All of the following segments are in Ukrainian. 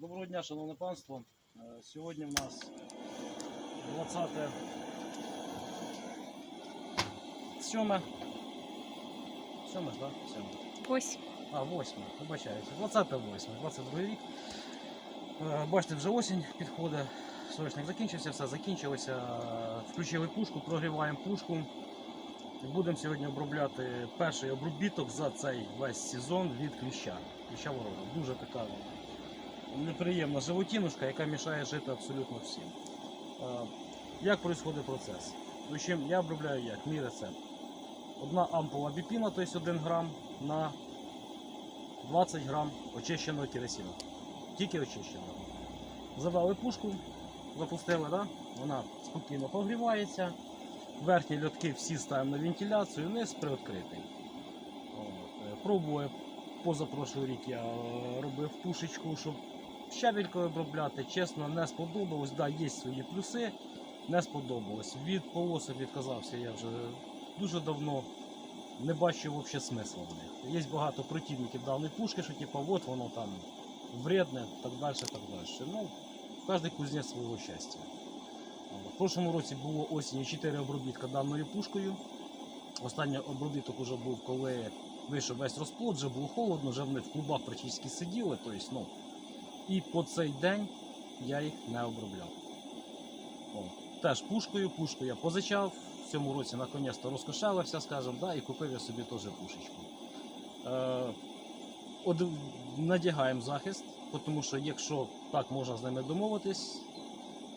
Доброго дня, шановне панство. Е, Сьогодні в нас 20 7 7 ж, так? 7. Ось. А, 8, вибачаюся. 28, 22 рік. Е, Бачите, вже осінь підходить. Срочник закінчився, все закінчилося. Включили пушку, прогріваємо пушку. Будемо сьогодні обробляти перший обробіток за цей весь сезон від кліща. Кліща ворога. Дуже така неприємна животінушка, яка мішає жити абсолютно всім. Як відбувається процес? Чим я обробляю як? Мій рецепт. Одна ампула біпіна, тобто 1 грам на 20 грам очищеного керосину. Тільки очищеного. Завели пушку, запустили, да? вона спокійно прогрівається. Верхні льотки всі ставимо на вентиляцію, низ приоткритий. От. Е, Пробую позапрошлий рік я е, робив пушечку, щоб щебелькою обробляти. Чесно, не сподобалось. Да, є свої плюси, не сподобалось. Від полосок відказався я вже дуже давно не бачу взагалі смисла в них. Є багато противників даної пушки, що типу, от воно там вредне, так далі, так далі. Ну, кожен кузнець свого щастя. В прошлому році було осінню 4 обробітка даною пушкою. Останній обробіток уже був, коли вийшов весь розплод, вже було холодно, вже вони в клубах практично сиділи. Тобто, ну, і по цей день я їх не обробляв. О, теж пушкою, пушку я позичав. В цьому році наконець-то розкошелився, скажімо, да, і купив я собі теж пушечку. Е, од... Надягаємо захист, тому що якщо так можна з ними домовитись,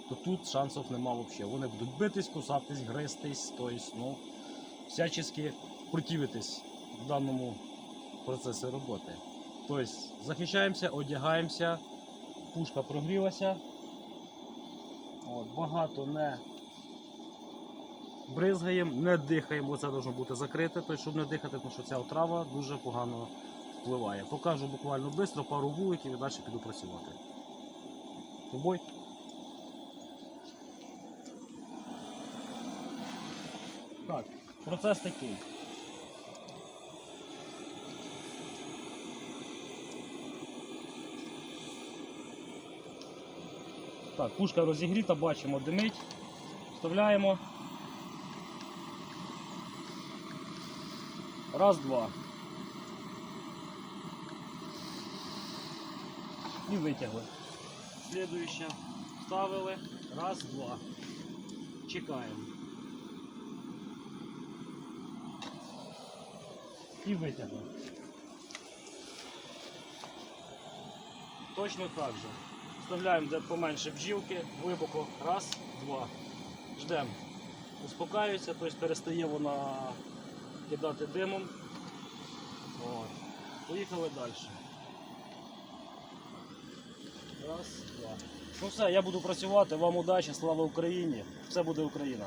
то тут шансів нема взагалі. Вони будуть битись, кусатись, гристись, тобто, ну, всячески противитись в даному процесі роботи. Тобто захищаємося, одягаємося, пушка прогрілася. От, багато не бризгаємо, не дихаємо, бо це має бути закрите, тобто, щоб не дихати, тому що ця отрава дуже погано впливає. Покажу буквально швидко, пару вуликів і далі піду працювати. Побой. Так, процес такий. Так, пушка розігріта, бачимо, димить. Вставляємо. Раз, два. І витягли. Слідуюче. Вставили. Раз, два. Чекаємо. І витягли. Точно так же. Вставляємо де поменше бджілки, глибоко. Раз, два. Ждемо. Успокаюється, тобто перестає вона кидати димом. От. Поїхали далі. Раз, два. Ну все, я буду працювати. Вам удачі, слава Україні! Все буде Україна!